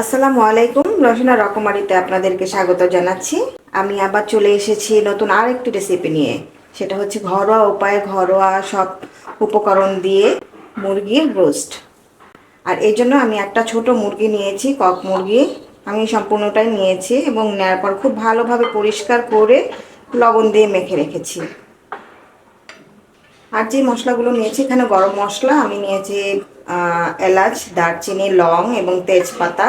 আসসালামু আলাইকুম, রসনা রকমারিতে আপনাদেরকে স্বাগত জানাচ্ছি। আমি আবার চলে এসেছি নতুন আর একটি রেসিপি নিয়ে। সেটা হচ্ছে ঘরোয়া উপায়ে ঘরোয়া সব উপকরণ দিয়ে মুরগির রোস্ট আর এই জন্য আমি একটা ছোট মুরগি নিয়েছি, কক মুরগি। আমি সম্পূর্ণটাই নিয়েছি এবং নেওয়ার পর খুব ভালোভাবে পরিষ্কার করে লবণ দিয়ে মেখে রেখেছি। আর যে মশলাগুলো নিয়েছি, এখানে গরম মশলা আমি নিয়েছি এলাচ, দারচিনি, লং এবং তেজপাতা,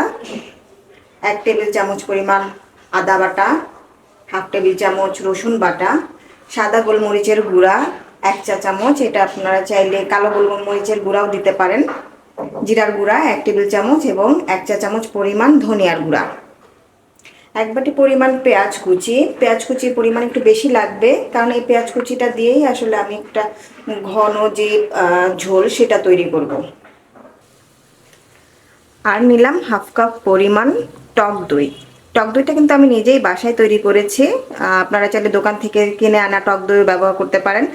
এক টেবিল চামচ পরিমাণ আদা বাটা, হাফ টেবিল চামচ রসুন বাটা, সাদা গোলমরিচের গুঁড়া, এক চা চামচ, এটা আপনারা চাইলে কালো গোলমরিচের গুঁড়াও দিতে পারেন, জিরার গুঁড়া এক টেবিল চামচ এবং এক চা চামচ পরিমাণ ধনিয়ার গুঁড়া। এক বাটি পরিমাণ পেঁয়াজ কুচি, পেঁয়াজ কুচির পরিমাণ একটু বেশি লাগবে, কারণ এই পেঁয়াজ কুচিটা দিয়েই আসলে আমি একটা ঘন যে ঝোল সেটা তৈরি করব। আর নিলাম হাফ কাপ পরিমাণ টক দই। টক দইটা কিন্তু আমি নিজেই বাসায় তৈরি করেছি। আপনারা চাইলে দোকান থেকে কিনে আনা টক দই ব্যবহার করতে পারেন।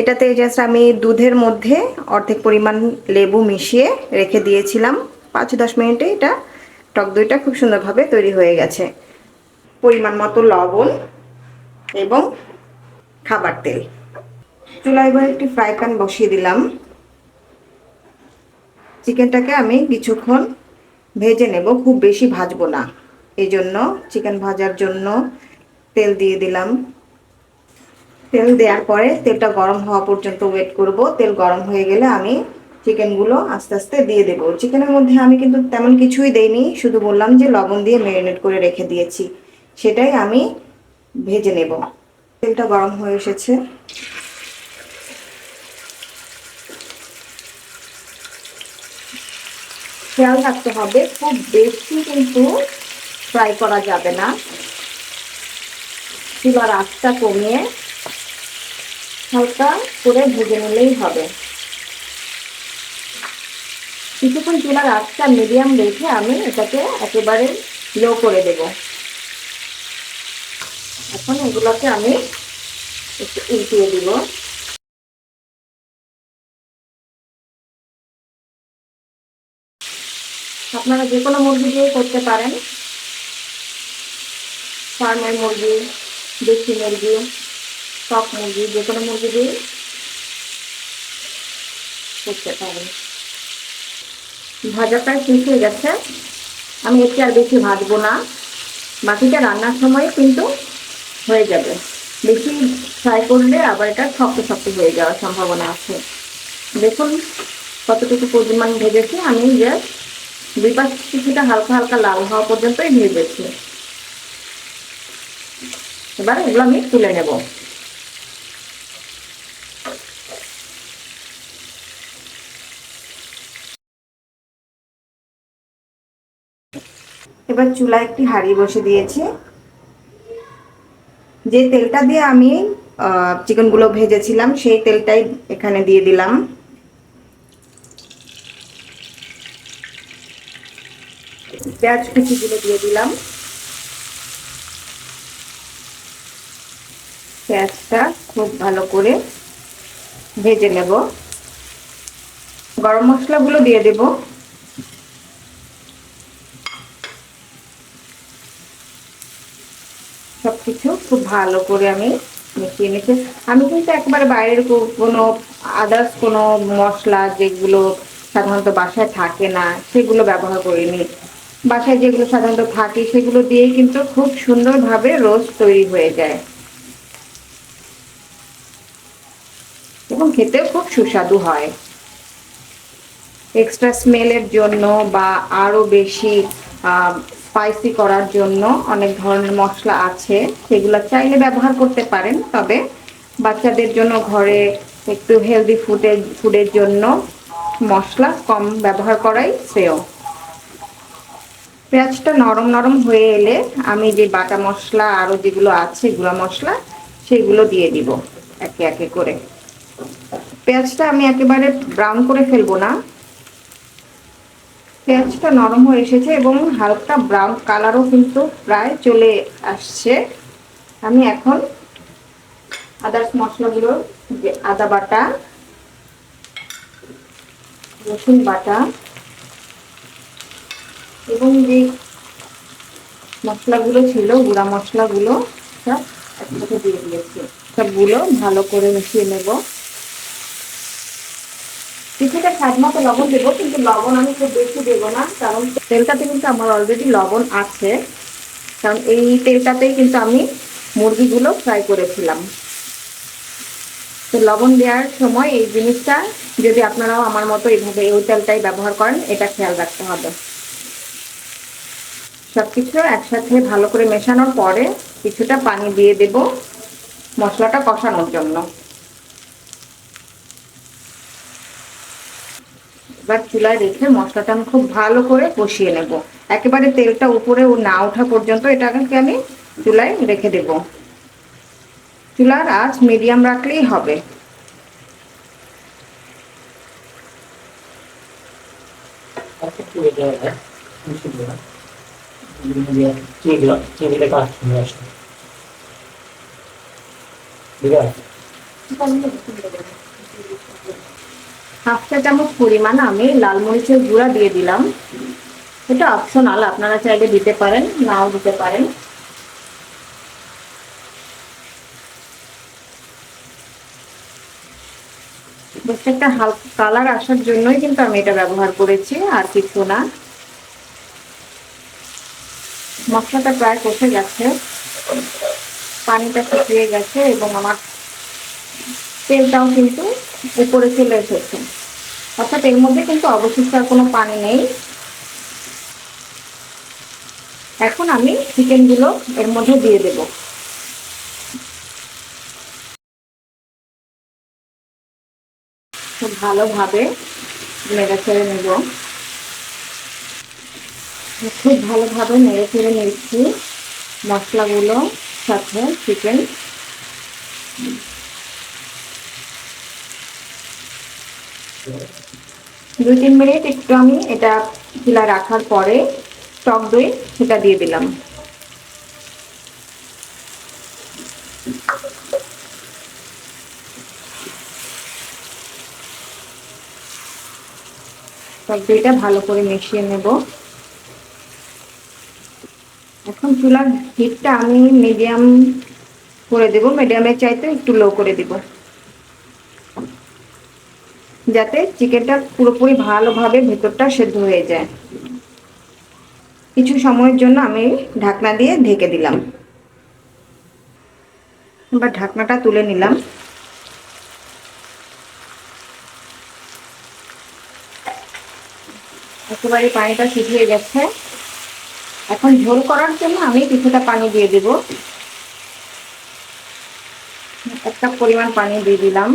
এটাতে জাস্ট আমি দুধের মধ্যে অর্ধেক পরিমাণ লেবু মিশিয়ে রেখে দিয়েছিলাম। পাঁচ দশ মিনিটে এটা টক দইটা খুব সুন্দরভাবে তৈরি হয়ে গেছে। পরিমাণ মতো লবণ এবং খাবার তেল। চুলায় এবার একটি ফ্রাই প্যান বসিয়ে দিলাম। চিকেনটাকে আমি কিছুক্ষণ ভেজে নেব, খুব বেশি ভাজবো না। এই জন্য চিকেন ভাজার জন্য তেল দিয়ে দিলাম। তেল দেওয়ার পরে তেলটা গরম হওয়া পর্যন্ত ওয়েট করব। তেল গরম হয়ে গেলে আমি চিকেনগুলো আস্তে আস্তে দিয়ে দেবো। চিকেনের মধ্যে আমি কিন্তু তেমন কিছুই দেইনি, শুধু বললাম যে লবণ দিয়ে ম্যারিনেট করে রেখে দিয়েছি। সেটাই আমি ভেজে নেব। তেলটা গরম হয়ে এসেছে। খেয়াল রাখতে হবে, খুব বেশি কিন্তু ফ্রাই করা যাবে না। চুলার আঁচটা কমিয়ে হালকা করে ভেজে নিলেই হবে। কিছুক্ষণ চুলার আঁচটা মিডিয়াম রেখে আমি এটাকে একেবারে লো করে দেব। এখন এগুলোকে আমি একটু উল্টিয়ে দিব। আপনারা যে কোনো মুরগি দিয়ে করতে পারেন। ফার্মের মুরগি, দেশি মুরগি কক মুরগি, যে কোনো মুরগি দিয়ে করতে পারেন। ভাজা প্রায় শেষ হয়ে গেছে। আমি একটু আর বেশি ভাজবো না। বাকিটা রান্নার সময় কিন্তু হয়ে যাবে। বেশি ফ্রাই করলে আবার এটা শক্ত শক্ত হয়ে যাওয়ার সম্ভাবনা আছে। দেখুন কতটুকু পরিমাণ ভেজেছি। আমি জাস্ট দুই পাশ কিছুটা হালকা হালকা লাল হওয়া পর্যন্তই ভেজেছি এবার এগুলো আমি তুলে নেব। এবার চুলায় একটি হাঁড়ি বসে দিয়েছি। যে তেলটা দিয়ে আমি চিকেনগুলো ভেজেছিলাম, সেই তেলটাই এখানে দিয়ে দিলাম। পেঁয়াজ কুচিগুলো দিয়ে দিলাম। পেঁয়াজটা খুব ভালো করে ভেজে নেব। গরম মশলাগুলো দিয়ে দেব। সবকিছু খুব ভালো করে আমি মিশিয়ে নিচ্ছি। আমি কিন্তু একবারে বাইরের কোনো আদার্স কোনো মশলা যেগুলো সাধারণত বাসায় থাকে না, সেগুলো ব্যবহার করিনি। বাসায় যেগুলো সাধারণত থাকে, সেগুলো দিয়েই কিন্তু খুব সুন্দরভাবে রোস্ট তৈরি হয়ে যায়। এবং খেতেও খুব সুস্বাদু হয়। এক্সট্রা স্মেলের জন্য বা আরও বেশি স্পাইসি করার জন্য অনেক ধরনের মশলা আছে। সেগুলো চাইলে ব্যবহার করতে পারেন, তবে বাচ্চাদের জন্য ঘরে একটু হেলদি ফুডের ফুডের জন্য মশলা কম ব্যবহার করাই শ্রেয়। পেঁয়াজটা নরম নরম হয়ে এলে আমি যে বাটা মশলা আরও যেগুলো আছে, গুঁড়া মশলা, সেগুলো দিয়ে দিব একে একে করে। পেঁয়াজটা আমি একেবারে ব্রাউন করে ফেলব না। পেঁয়াজটা নরম হয়ে এসেছে এবং হালকা ব্রাউন কালারও কিন্তু প্রায় চলে আসছে। আমি এখন আদার্স মশলাগুলো যে আদা বাটা, রসুন বাটা এবং যে মশলাগুলো ছিল, গুঁড়া মশলাগুলো, সব একসাথে দিয়ে দিয়েছি। সবগুলো ভালো করে মিশিয়ে নেব। কিছুটা স্বাদ মতো লবণ দেবো, কিন্তু লবণ আমি খুব বেশি দেবো না, কারণ তেলটাতে কিন্তু আমার অলরেডি লবণ আছে। কারণ এই তেলটাতেই কিন্তু আমি মুরগিগুলো ফ্রাই করেছিলাম। তো লবণ দেওয়ার সময় এই জিনিসটা যদি আপনারাও আমার মতো এইভাবে এই তেলটাই ব্যবহার করেন, এটা খেয়াল রাখতে হবে। সব কিছু একসাথে ভালো করে মেশানোর পরে কিছুটা পানি দিয়ে দেব মশলাটা কষানোর জন্য। এবার চুলায় রেখে মশলাটা আমি খুব ভালো করে কষিয়ে নেব। একেবারে তেলটা উপরে না ওঠা পর্যন্ত এটাকে আমি চুলায় রেখে দেব। চুলার আঁচ মিডিয়াম রাখলেই হবে। চিংড়িটা পরিমাণ, আমি লাল মরিচের গুঁড়া দিয়ে দিলাম। এটা অপশনাল আপনারা চাইলে দিতে পারেন, নাও দিতে পারেন। একটা হালকা কালার আসার জন্যই কিন্তু আমি এটা ব্যবহার করেছি, আর কিছু না। মশলাটা প্রায় কষে গেছে। পানিটা শুকিয়ে গেছে এবং আমার তেলটাও কিন্তু উপরে চলে এসেছে। অর্থাৎ এর মধ্যে কিন্তু অবশিষ্ট আর কোনো পানি নেই। এখন আমি চিকেনগুলো এর মধ্যে দিয়ে দেব। খুব ভালোভাবে নেড়ে ছেড়ে নেব। খুব ভালোভাবে নেড়ে ছেড়ে নিচ্ছি মশলাগুলো সাথে চিকেন। দুই তিন মিনিট একটু আমি এটা চুলা রাখার পরে টক দই সেটা দিয়ে দিলাম। টক দইটা ভালো করে মিশিয়ে নেব। এখন চুলার হিটটা আমি মিডিয়াম করে দেব। মিডিয়ামের চাইতে একটু লো করে দেব। যাতে চিকেনটা পুরোপুরি ভালোভাবে ভেতরটা সেদ্ধ হয়ে যায়। কিছু সময়ের জন্য আমি ঢাকনা দিয়ে ঢেকে দিলাম। এবার ঢাকনাটা তুলে নিলাম। একেবারে পানিটা শুকিয়ে গেছে। এখন ঝোল করার জন্য আমি কিছুটা পানি দিয়ে দেব। একটা পরিমাণ পানি দিয়ে দিলাম।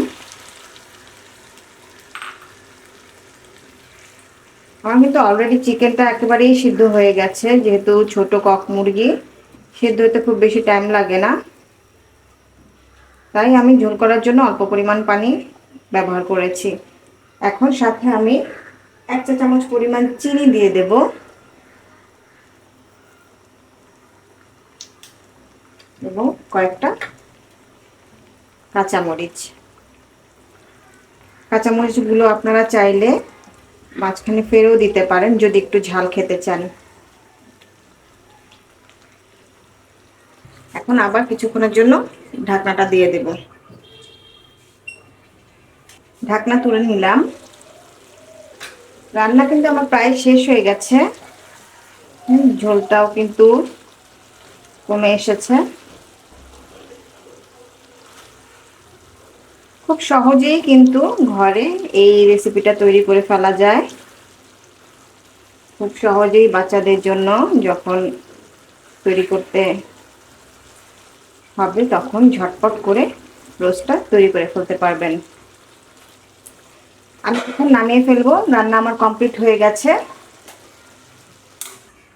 আমার কিন্তু অলরেডি চিকেনটা একেবারেই সিদ্ধ হয়ে গেছে, যেহেতু ছোট কক মুরগি, সিদ্ধ হতে খুব বেশি টাইম লাগে না। তাই আমি ঝোল করার জন্য অল্প পরিমাণ পানি ব্যবহার করেছি। এখন সাথে আমি এক চা চামচ পরিমাণ চিনি দিয়ে দেব। এবং কয়েকটা কাঁচামরিচ। কাঁচামরিচগুলো আপনারা চাইলে মাঝখানে ফেরেও দিতে পারেন, যদি একটু ঝাল খেতে চান। এখন আবার কিছুক্ষণের জন্য ঢাকনাটা দিয়ে দেব। ঢাকনা তুলে নিলাম। রান্না কিন্তু আমার প্রায় শেষ হয়ে গেছে। ঝোলটাও কিন্তু কমে এসেছে। খুব সহজেই কিন্তু ঘরে এই রেসিপিটা তৈরি করে ফেলা যায়। খুব সহজেই বাচ্চাদের জন্য যখন তৈরি করতে হবে তখন ঝটপট করে রোস্টটা তৈরি করে ফেলতে পারবেন। আমি এখন নামিয়ে ফেলব। রান্না আমার কমপ্লিট হয়ে গেছে।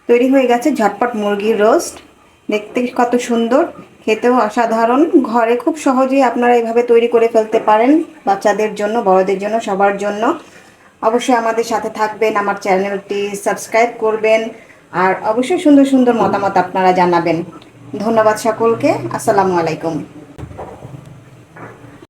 তৈরি হয়ে গেছে ঝটপট মুরগির রোস্ট দেখতে কত সুন্দর, খেতেও অসাধারণ। ঘরে খুব সহজেই আপনারা এভাবে তৈরি করে ফেলতে পারেন বাচ্চাদের জন্য, বড়দের জন্য, সবার জন্য। অবশ্যই আমাদের সাথে থাকবেন, আমার চ্যানেলটি সাবস্ক্রাইব করবেন, আর অবশ্যই সুন্দর সুন্দর মতামত আপনারা জানাবেন। ধন্যবাদ সকলকে, আসসালামু আলাইকুম।